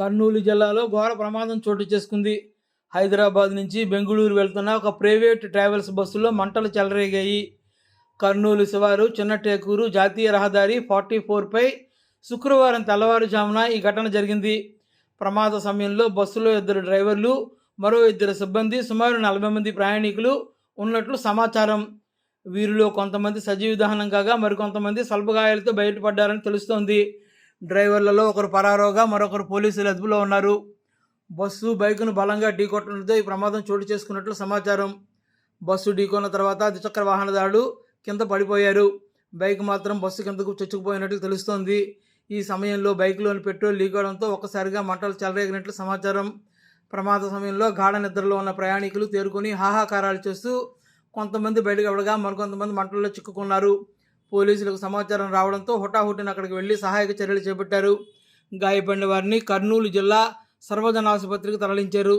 కర్నూలు జిల్లాలో ఘోర ప్రమాదం చోటు చేసుకుంది. హైదరాబాద్ నుంచి బెంగళూరు వెళ్తున్న ఒక ప్రైవేట్ ట్రావెల్స్ బస్సులో మంటలు చెలరేగాయి. కర్నూలు శివారు చిన్నటేకూరు జాతీయ రహదారి ఫార్టీ ఫోర్పై శుక్రవారం తెల్లవారుజామున ఈ ఘటన జరిగింది. ప్రమాద సమయంలో బస్సులో ఇద్దరు డ్రైవర్లు మరో ఇద్దరు సిబ్బంది సుమారు నలభై మంది ప్రయాణికులు ఉన్నట్లు సమాచారం. వీరిలో కొంతమంది సజీవ దహనం కాగా మరికొంతమంది స్వల్పగాయాలతో బయటపడ్డారని తెలుస్తోంది. డ్రైవర్లలో ఒకరు పరారోగా మరొకరు పోలీసులు అదుపులో ఉన్నారు. బస్సు బైకును బలంగా ఢీకొట్టడంతో ఈ ప్రమాదం చోటు చేసుకున్నట్లు సమాచారం. బస్సు ఢీకొన్న తర్వాత ద్విచక్ర వాహనదారుడు కింద పడిపోయారు. బైక్ మాత్రం బస్సు కిందకు చొచ్చుకుపోయినట్లు తెలుస్తోంది. ఈ సమయంలో బైక్లోని పెట్రోల్ లీకవడంతో ఒక్కసారిగా మంటలు చెలరేగినట్లు సమాచారం. ప్రమాద సమయంలో గాఢ నిద్రలో ఉన్న ప్రయాణికులు తేరుకొని హాహాకారాలు చేస్తూ కొంతమంది బయటకు అవడగా మరికొంతమంది మంటల్లో చిక్కుకున్నారు. పోలీసులకు సమాచారం రావడంతో హుటాహుటిన అక్కడికి వెళ్ళి సహాయక చర్యలు చేపట్టారు. గాయపడిన వారిని కర్నూలు జిల్లా సర్వజన ఆసుపత్రికి తరలించారు.